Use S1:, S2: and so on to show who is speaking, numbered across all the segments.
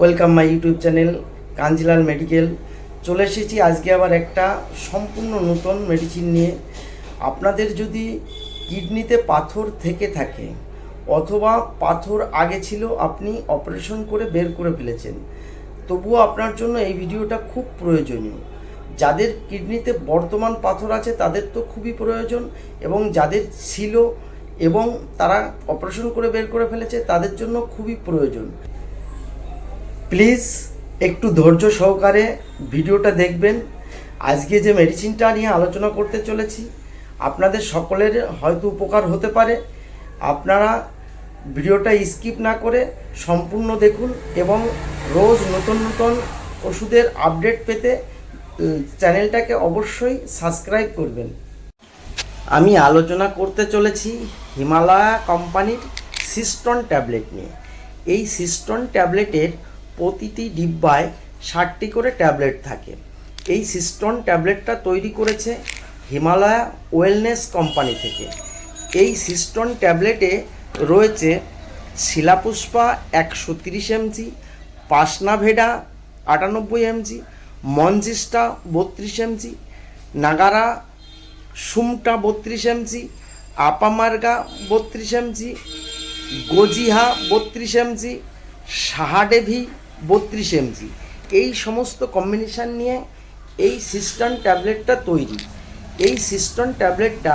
S1: Welcome my YouTube channel Kanjilal medical চলে এসেছি আজকে আবার একটা সম্পূর্ণ নতুন মেডিসিন নিয়ে। আপনাদের যদি কিডনিতে পাথর থেকে থাকে অথবা পাথর আগে ছিল, আপনি অপারেশন করে বের করে ফেলেছেন। তবুও আপনার জন্য এই ভিডিওটা খুব প্রয়োজনীয়। যাদের কিডনিতে বর্তমান পাথর আছে, তাদের তো খুবই প্রয়োজন এবং যাদের ছিল এবং তারা অপারেশন করে বের করে ফেলেছে, তাদের জন্য খুবই প্রয়োজন। প্লিজ একটু ধৈর্য সহকারে ভিডিওটা দেখবেন। আজকে যে মেডিসিনটা নিয়ে আলোচনা করতে চলেছি, আপনাদের সকলের হয়তো উপকার হতে পারে। আপনারা ভিডিওটা স্কিপ না করে সম্পূর্ণ দেখুন এবং রোজ নতুন নতুন ওষুধের আপডেট পেতে চ্যানেলটাকে অবশ্যই সাবস্ক্রাইব করবেন। আমি আলোচনা করতে চলেছি হিমালয়া কোম্পানির সিস্টন ট্যাবলেট নিয়ে। এই সিস্টন ট্যাবলেটের প্রতিটি ডিব্বায় ষাটটি করে ট্যাবলেট থাকে। এই সিস্টন ট্যাবলেটটা তৈরি করেছে হিমালয়া ওয়েলনেস কোম্পানি থেকে। এই সিস্টন ট্যাবলেটে রয়েছে শিলাপুষ্পা একশো তিরিশ এমজি, পাসনাভেডা আটানব্বই এমজি মঞ্জিস্টা বত্রিশ এমজি, নাগারা সুমটা বত্রিশ এমজি, আপামার্গা বত্রিশ এমজি, গজিহা বত্রিশ এমজি, সাহাডেভি বত্রিশ এমজি এই সমস্ত কম্বিনেশান নিয়ে এই সিস্টন ট্যাবলেটটা তৈরি। এই সিস্টন ট্যাবলেটটা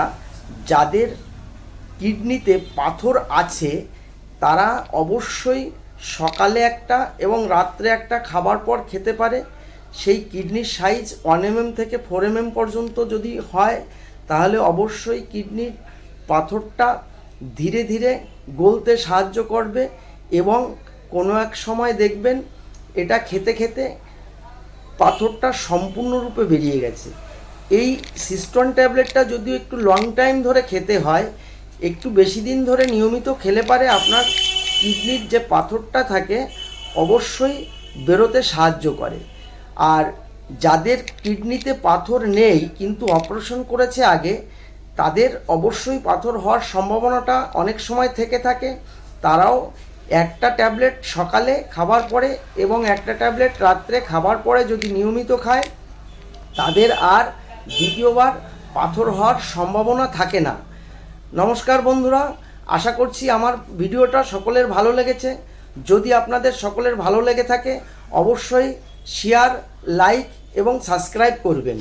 S1: যাদের কিডনিতে পাথর আছে, তারা অবশ্যই সকালে একটা এবং রাত্রে একটা খাবার পর খেতে পারে। সেই কিডনির সাইজ ওয়ান এমএম থেকে ফোর এমএম পর্যন্ত যদি হয়, তাহলে অবশ্যই কিডনির পাথরটা ধীরে ধীরে গলতে সাহায্য করবে এবং কোনো এক সময় দেখবেন এটা খেতে খেতে পাথরটা সম্পূর্ণরূপে বেরিয়ে গেছে। এই সিস্টন ট্যাবলেটটা যদিও একটু লং টাইম ধরে খেতে হয়, একটু বেশি দিন ধরে নিয়মিত খেলে পারে আপনার কিডনির যে পাথরটা থাকে, অবশ্যই বেরোতে সাহায্য করে। আর যাদের কিডনিতে পাথর নেই, কিন্তু অপারেশন করেছে আগে, তাদের অবশ্যই পাথর হওয়ার সম্ভাবনাটা অনেক সময় থেকে থাকে। তারাও একটা ট্যাবলেট সকালে খাবার পরে এবং একটা ট্যাবলেট রাত্রে খাবার পরে যদি নিয়মিত খায়, তাদের আর দ্বিতীয়বার পাথর হওয়ার সম্ভাবনা থাকে না। নমস্কার বন্ধুরা, আশা করছি আমার ভিডিওটা সকলের ভালো লেগেছে। যদি আপনাদের সকলের ভালো লেগে থাকে, অবশ্যই শেয়ার লাইক এবং সাবস্ক্রাইব করবেন।